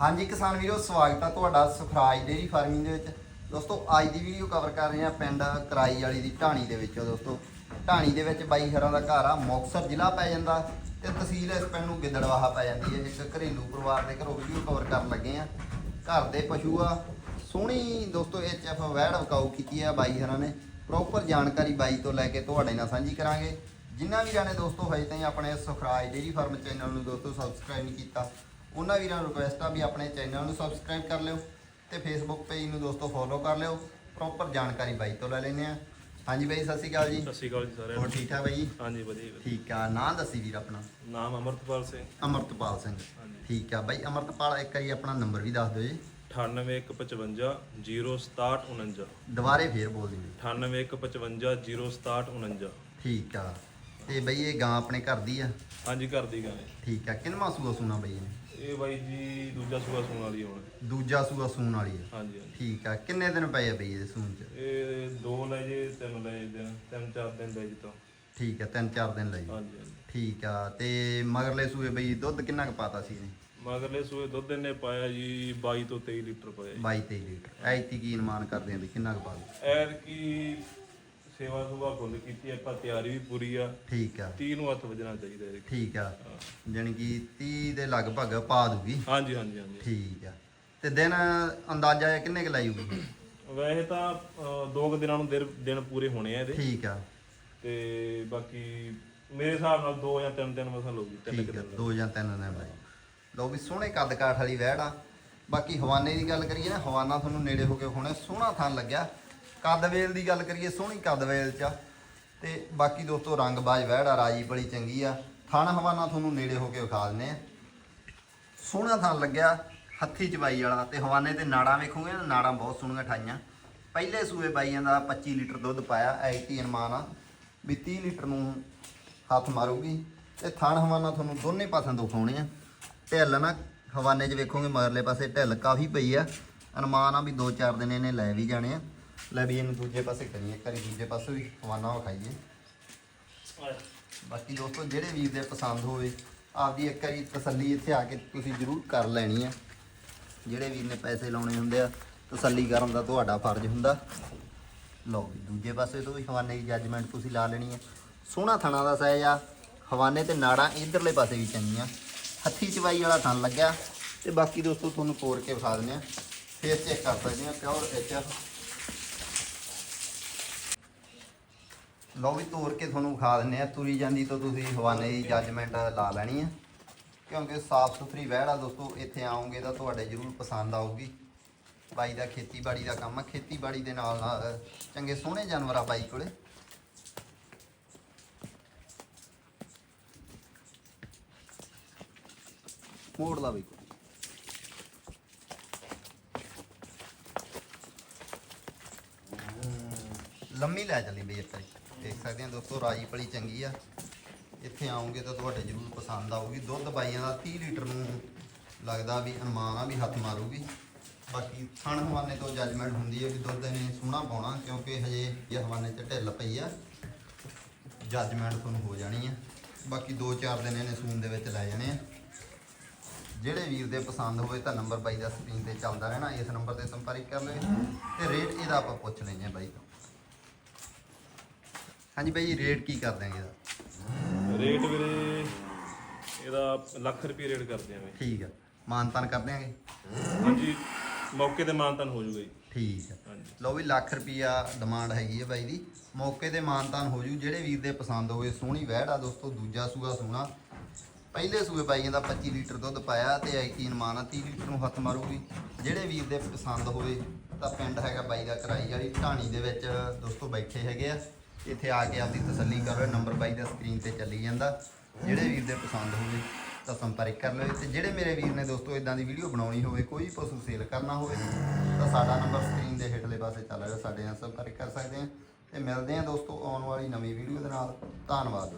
ਹਾਂਜੀ ਕਿਸਾਨ ਵੀਰੋ, ਸਵਾਗਤ ਆ ਤੁਹਾਡਾ ਸੁਖਰਾਜ ਡੇਰੀ ਫਾਰਮਿੰਗ ਦੇ ਵਿੱਚ। ਦੋਸਤੋ, ਅੱਜ ਦੀ ਵੀਡੀਓ ਕਵਰ ਕਰ ਰਹੇ ਹਾਂ ਪਿੰਡ ਕਰਾਈ ਵਾਲੀ ਦੀ ਢਾਣੀ ਦੇ ਵਿੱਚੋਂ। ਦੋਸਤੋ, ਢਾਣੀ ਦੇ ਵਿੱਚ ਬਾਈ ਹਰਾਂ ਦਾ ਘਰ ਆ, ਮੁਕਤਸਰ ਜ਼ਿਲ੍ਹਾ ਪੈ ਜਾਂਦਾ ਤੇ ਤਹਿਸੀਲ ਇਸ ਪਿੰਡ ਨੂੰ ਗਿੱਦੜਵਾਹਾ ਪੈ ਜਾਂਦੀ ਹੈ। ਇੱਕ ਘਰੇਲੂ ਪਰਿਵਾਰ ਦੇ ਘਰੋਂ ਵੀਡੀਓ ਕਵਰ ਕਰਨ ਲੱਗੇ ਆ ਘਰ ਦੇ ਪਸ਼ੂ ਆ। ਸੋਹਣੀ ਦੋਸਤੋ ਐਚਐਫ ਵੈੜ ਵਕਾਊ ਕੀਤੀ ਆ ਬਾਈ ਹਰਾਂ ਨੇ। ਪ੍ਰੋਪਰ ਜਾਣਕਾਰੀ ਬਾਈ ਤੋਂ ਲੈ ਕੇ ਤੁਹਾਡੇ ਨਾਲ ਸਾਂਝੀ ਕਰਾਂਗੇ। ਜਿਨ੍ਹਾਂ ਵੀ ਜਾਣੇ ਦੋਸਤੋ, ਹਜੇ ਤਾਈਂ ਆਪਣੇ ਸੁਖਰਾਜ ਡੇਰੀ ਫਾਰਮ ਚੈਨਲ ਨੂੰ ਦੋਸਤੋ ਸਬਸਕ੍ਰਾਈਬ ਨਹੀਂ ਕੀਤਾ ਉਹਨਾਂ ਵੀਰਾਂ ਨੂੰ ਰਿਕੁਐਸਟ ਆ ਵੀ ਆਪਣੇ ਚੈਨਲ ਨੂੰ ਸਬਸਕ੍ਰਾਈਬ ਕਰ ਲਿਓ ਤੇ ਫੇਸਬੁੱਕ ਪੇਜ ਨੂੰ ਦੋਸਤੋ ਫੋਲੋ ਕਰ ਲਿਓ। ਪ੍ਰੋਪਰ ਜਾਣਕਾਰੀ ਬਾਈ ਤੋਂ ਲੈ ਲੈਂਦੇ ਆ। ਹਾਂਜੀ ਬਾਈ ਸਤਿ ਸ਼੍ਰੀ ਅਕਾਲ ਜੀ। ਸਤਿ ਸ਼੍ਰੀ ਅਕਾਲ ਜੀ ਸਾਰਿਆਂ ਹੋਰ ਨੂੰ। ਠੀਕ ਠਾਕ ਬਾਈ ਜੀ? ਹਾਂਜੀ ਵਧੀਆ। ਠੀਕ ਆ। ਨਾਂ ਦੱਸੀ ਵੀਰ ਆਪਣਾ। ਨਾਮ ਅਮਰਤਪਾਲ ਸਿੰਘ। ਅਮਰਤਪਾਲ ਸਿੰਘ। ਹਾਂਜੀ। ਠੀਕ ਆ ਬਾਈ ਅਮਰਤਪਾਲ ਇੱਕ ਵਾਰੀ ਆਪਣਾ ਨੰਬਰ ਵੀ ਦੱਸ ਦਿਓ ਜੀ। 98155 06749 ਦੁਬਾਰੇ ਫੇਰ ਬੋਲ ਦਿਓ ਜੀ। 98155 06749 ਠੀਕ ਆ। ਤੇ ਬਈ ਇਹ ਗਾਂ ਆਪਣੇ ਘਰ ਦੀ ਆ? ਹਾਂਜੀ ਘਰ ਦੀ ਗਾਂ ਹੈ। ਠੀਕ ਆ। ਕਿੰਨਵਾਂ ਸੂਆ ਸੂਣਾ ਬਈ ਇਹਨੇ? ਇਹ ਬਾਈ ਜੀ ਦੂਜਾ ਸੂਆ ਸੂਣ ਵਾਲੀ ਹੁਣ। ਦੂਜਾ ਸੂਆ ਸੂਣ ਵਾਲੀ ਹਾਂਜੀ ਹਾਂਜੀ। ਠੀਕ ਆ ਕਿੰਨੇ ਦਿਨ ਪਏ ਆ ਬਈ ਇਹਦੇ ਸੂਣ ਚ? ਇਹ ਦੋ ਲੈ ਜੇ ਤਿੰਨ ਲੈ ਜੇ ਦਿਨ ਤਿੰਨ ਚਾਰ ਦਿਨ ਲੈ ਜੇ ਤਾਂ। ਠੀਕ ਆ ਤਿੰਨ ਚਾਰ ਦਿਨ ਲਈ ਹਾਂਜੀ ਹਾਂਜੀ। ਠੀਕ ਆ ਤੇ ਮਗਰਲੇ ਸੂਏ ਬਈ ਦੁੱਧ ਕਿੰਨਾ ਕੁ ਪਾਤਾ ਸੀ ਇਹਨੇ? ਮਗਰਲੇ ਸੂਏ ਦੁੱਧ ਇਹਨੇ ਪਾਇਆ ਜੀ 22 ਤੋਂ 23 ਲੀਟਰ ਪਾਇਆ ਜੀ। 22 23 ਲੀਟਰ। ਐਤੀ ਕੀ ਅਨੁਮਾਨ ਕਰਦੇ ਆ ਵੀ ਕਿੰਨਾ ਕੁ ਪਾ ਦੂ ਐਰ ਕੀ ਸੇਵਾ ਸੁਭਾ ਫੁੱਲ ਕੀਤੀ ਆਪਾਂ ਤਿਆਰੀ ਵੀ ਪੂਰੀ ਆ। ਠੀਕ ਆ। 30 ਨੂੰ ਹੱਥ ਵੱਜਣਾ ਚਾਹੀਦਾ ਇਹਦੇ ਠੀਕ ਆ। ਜਾਣੀ ਕਿ 30 ਦੇ ਲਗਭਗ ਪਾ ਦੂਗੀ। ਹਾਂਜੀ ਹਾਂਜੀ ਹਾਂਜੀ। ਠੀਕ ਆ। ਤੇ ਦਿਨ ਅੰਦਾਜ਼ਾ ਇਹ ਕਿੰਨੇ ਕੁ ਲਾਈਊਗੀ ਵੈਸੇ ਤਾਂ ਦੋ ਕੁ ਦਿਨਾਂ ਨੂੰ ਦਿਨ ਦਿਨ ਪੂਰੇ ਹੋਣੇ ਆ ਇਹਦੇ। ਠੀਕ ਆ। ਤੇ ਬਾਕੀ ਮੇਰੇ ਹਿਸਾਬ ਨਾਲ ਦੋ ਜਾਂ ਤਿੰਨ ਦਿਨ ਮਸਾਂ ਲਊਗੀ ਤਿੰਨ ਕੁ ਠੀਕ ਆ ਦਿਨ ਦੋ। ਜਾਂ ਤਿੰਨ ਦਿਨ ਲਾਈ। ਲਓ ਵੀ ਸੋਹਣੇ ਕੱਦ ਕਾਠ ਵਾਲੀ ਵਹਿੜ ਆ। ਬਾਕੀ ਹਵਾਨੇ ਦੀ ਗੱਲ ਕਰੀਏ ਨਾ ਹਵਾਨਾ ਤੁਹਾਨੂੰ ਨੇੜੇ ਹੋ ਕੇ ਹੁਣੇ ਸੋਹਣਾ ਥਾਂ ਲੱਗਿਆ। ਕੱਦ ਵੇਲ ਦੀ ਗੱਲ ਕਰੀਏ, ਸੋਹਣੀ ਕੱਦ ਵੇਲ ਚ ਆ। ਤੇ ਬਾਕੀ ਦੋਸਤੋ ਰੰਗ ਬਾਜ਼ ਵਹਿੜ ਆ ਰਾਜੀ ਬੜੀ ਚੰਗੀ ਆ। ਥਣ ਹਵਾਨਾ ਤੁਹਾਨੂੰ ਨੇੜੇ ਹੋ ਕੇ ਵਿਖਾ ਦਿੰਦੇ ਆ। ਸੋਹਣਾ ਥਾਂ ਲੱਗਿਆ, ਹੱਥੀ ਚਬਾਈ ਵਾਲਾ। ਤੇ ਹਵਾਨੇ ਤੇ ਨਾੜਾਂ ਵੇਖੋਗੇ ਨਾ, ਨਾੜਾਂ ਬਹੁਤ ਸੋਹਣੀਆਂ ਠਾਈਆਂ। ਪਹਿਲੇ ਸੂਏ ਬਾਈਆਂ ਦਾ 25 ਲੀਟਰ ਦੁੱਧ ਪਾਇਆ ਐਤੀ ਅਨਮਾਨ ਆ ਵੀ 30 ਲੀਟਰ ਨੂੰ ਹੱਥ ਮਾਰੂਗੀ। ਤੇ ਥਣ ਹਵਾਨਾ ਤੁਹਾਨੂੰ ਦੋਨੇ ਪਾਸਿਆਂ ਤੋਂ ਵਿਖਾਉਣੇ ਆ। ਢਿੱਲ ਨਾ, ਹਵਾਨੇ 'ਚ ਵੇਖੋਗੇ ਮਗਰਲੇ ਪਾਸੇ ਢਿੱਲ ਕਾਫੀ ਪਈ ਆ। ਅਨਮਾਨ ਆ ਵੀ 2-4 ਦਿਨ ਇਹਨੇ ਲੈ ਵੀ ਜਾਣੇ ਆ। ਲੈ ਵੀ ਇਹਨੂੰ ਦੂਜੇ ਪਾਸੇ ਕਰੀਏ ਇੱਕ ਵਾਰੀ ਦੂਜੇ ਪਾਸੇ ਵੀ ਹਵਾਨਾ ਵਿਖਾਈਏ ਬਾਕੀ ਦੋਸਤੋ ਜਿਹੜੇ ਵੀਰ ਦੇ ਪਸੰਦ ਹੋਵੇ ਆਪਦੀ ਇੱਕ ਵਾਰੀ ਤਸੱਲੀ ਇੱਥੇ ਆ ਕੇ ਤੁਸੀਂ ਜ਼ਰੂਰ ਕਰ ਲੈਣੀ ਆ। ਜਿਹੜੇ ਵੀਰ ਨੇ ਪੈਸੇ ਲਾਉਣੇ ਹੁੰਦੇ ਆ ਤਸੱਲੀ ਕਰਨ ਦਾ ਤੁਹਾਡਾ ਫਰਜ਼ ਹੁੰਦਾ। ਲਓ ਵੀ ਦੂਜੇ ਪਾਸੇ ਤੋਂ ਵੀ ਹਵਾਨੇ ਦੀ ਜੱਜਮੈਂਟ ਤੁਸੀਂ ਲਾ ਲੈਣੀ ਆ। ਸੋਹਣਾ ਥਣਾ ਦਾ ਸਾਈਜ਼ ਆ ਹਵਾਨੇ ਤੇ ਨਾੜਾਂ ਇਧਰਲੇ ਪਾਸੇ ਵੀ ਚੰਗੀਆਂ। ਹੱਥੀ ਚਵਾਈ ਵਾਲਾ ਥਣ ਲੱਗਿਆ। ਤੇ ਬਾਕੀ ਦੋਸਤੋ ਤੁਹਾਨੂੰ ਤੋੜ ਕੇ ਵਿਖਾ ਦਿੰਦੇ ਆ। ਫੇਸ ਚੈੱਕ ਕਰ ਸਕਦੇ ਆ ਪਿਓਰ ਐਚਐਫ ਲਓ ਵੀ ਤੋੜ ਕੇ ਤੁਹਾਨੂੰ ਵਿਖਾ ਦਿੰਨੇ ਆ ਤੁਰੀ ਜਾਂਦੀ ਤੋਂ ਤੁਸੀਂ ਹਵਾਨੇ ਦੀ ਜੱਜਮੈਂਟ ਲਾ ਲੈਣੀ ਆ। ਕਿਉਂਕਿ ਸਾਫ਼ ਸੁਥਰੀ ਵਹਿੜ ਆ ਦੋਸਤੋ, ਇੱਥੇ ਆਉਂਗੇ ਤਾਂ ਤੁਹਾਡੇ ਜ਼ਰੂਰ ਪਸੰਦ ਆਊਗੀ। ਬਾਈ ਦਾ ਖੇਤੀਬਾੜੀ ਦਾ ਕੰਮ ਆ। ਖੇਤੀਬਾੜੀ ਦੇ ਨਾਲ ਨਾਲ ਚੰਗੇ ਸੋਹਣੇ ਜਾਨਵਰ ਆ ਬਾਈ ਕੋਲੇ। ਮੋੜ ਲਾ ਬਈ ਲੰਮੀ ਲੈ ਚੱਲੀ ਬਈ ਇੱਥੇ। ਦੇਖ ਸਕਦੇ ਆ ਦੋਸਤੋ ਰਾਜੀ ਪਲੀ ਚੰਗੀ ਆ। ਇੱਥੇ ਆਉਂਗੇ ਤਾਂ ਤੁਹਾਡੇ ਜ਼ਰੂਰ ਪਸੰਦ ਆਊਗੀ। ਦੁੱਧ ਬਾਈਆਂ ਦਾ 30 ਲੀਟਰ ਨੂੰ ਲੱਗਦਾ ਵੀ ਅਨੁਮਾਨ ਆ ਵੀ ਹੱਥ ਮਾਰੂਗੀ। ਬਾਕੀ ਥਣ ਹਵਾਨੇ ਤੋਂ ਜੱਜਮੈਂਟ ਹੁੰਦੀ ਹੈ ਵੀ ਦੁੱਧ ਇਹਨੇ ਸੋਹਣਾ ਪਾਉਣਾ, ਕਿਉਂਕਿ ਹਜੇ ਇਹ ਹਵਾਨੇ 'ਚ ਢਿੱਲ ਪਈ ਆ। ਜੱਜਮੈਂਟ ਤੁਹਾਨੂੰ ਹੋ ਜਾਣੀ ਆ। ਬਾਕੀ 2-4 ਦਿਨ ਇਹਨੇ ਸੂਨ ਦੇ ਵਿੱਚ ਲੈ ਜਾਣੇ ਆ। ਜਿਹੜੇ ਵੀਰ ਦੇ ਪਸੰਦ ਹੋਵੇ ਤਾਂ ਨੰਬਰ ਬਾਈ ਦਾ ਸਕਰੀਨ ਤੇ ਚੱਲਦਾ ਰਹਿਣਾ। ਇਸ ਨੰਬਰ ਤੇ ਸੰਪਰਕ ਕਰ ਲਿਓ। ਤੇ ਰੇਟ ਇਹਦਾ ਆਪਾਂ ਪੁੱਛ ਲੈਂਦੇ ਹਾਂ ਬਾਈ ਤੋਂ। ਹਾਂਜੀ ਬਾਈ ਜੀ ਰੇਟ ਕੀ ਕਰ ਦਿਆਂਗੇ ਇਹਦਾ? ਰੇਟ ਵੀਰੇ ਇਹਦਾ ਲੱਖ ਰੁਪਏ ਰੇਟ ਕਰਦੇ ਆਂ ਠੀਕ ਆ। ਮਾਨਤਾਨ ਕਰ ਦਿਆਂਗੇ ਹਾਂਜੀ ਮੌਕੇ ਤੇ ਮਾਨਤਨ ਹੋ ਜੂਗਾ ਜੀ। ਠੀਕ ਆ। ਲਓ ਵੀ ਲੱਖ ਰੁਪਿਆ ਡਿਮਾਂਡ ਹੈਗੀ ਹੈ ਬਾਈ ਦੀ। ਮੌਕੇ ਤੇ ਮਾਨਤਾਨ ਹੋ ਜੂ। ਜਿਹੜੇ ਵੀਰ ਦੇ ਪਸੰਦ ਹੋਵੇ ਸੋਹਣੀ ਵਹਿੜ ਆ ਦੋਸਤੋ ਦੂਜਾ ਸੂਆ ਸੋਹਣਾ। ਪਹਿਲੇ ਸੂਏ ਬਾਈਆਂ ਦਾ 25 ਲੀਟਰ ਦੁੱਧ ਪਾਇਆ ਤੇ ਯਕੀਨ ਮਾਨ ਆ 30 ਲੀਟਰ ਨੂੰ ਹੱਥ ਮਾਰੂਗੀ। ਜਿਹੜੇ ਵੀਰ ਦੇ ਪਸੰਦ ਹੋਵੇ ਤਾਂ ਪਿੰਡ ਹੈਗਾ ਬਾਈ ਦਾ ਕਰਾਈ ਵਾਲੀ ਢਾਣੀ ਦੇ ਵਿੱਚ ਦੋਸਤੋ ਬੈਠੇ ਹੈਗੇ ਆ। ਇੱਥੇ ਆ ਕੇ ਆਪਦੀ ਤਸੱਲੀ ਕਰ ਲਓ ਨੰਬਰ ਬਾਈ ਦਾ ਸਕਰੀਨ ਤੇ ਚੱਲੀ ਜਾਂਦਾ। ਜਿਹੜੇ ਵੀਰ ਦੇ ਪਸੰਦ ਹੋਵੇ ਤਾਂ ਸੰਪਰਕ ਕਰ ਲਓ। ਤੇ ਜਿਹੜੇ ਮੇਰੇ ਵੀਰ ਨੇ ਦੋਸਤੋ ਇਦਾਂ ਦੀ ਵੀਡੀਓ ਬਣਾਉਣੀ ਹੋਵੇ, ਕੋਈ ਪਸ਼ੂ ਸੇਲ ਕਰਨਾ ਹੋਵੇ, ਤਾਂ ਸਾਡਾ ਨੰਬਰ ਸਕਰੀਨ ਦੇ ਹੇਠਲੇ ਪਾਸੇ ਚੱਲ ਰਿਹਾ। ਸਾਡੇ ਨਾਲ ਸੰਪਰਕ ਕਰ ਸਕਦੇ ਆ ਤੇ ਮਿਲਦੇ ਆ ਦੋਸਤੋ ਆਉਣ ਵਾਲੀ ਨਵੀਂ ਵੀਡੀਓ ਦੇ ਨਾਲ। ਧੰਨਵਾਦ।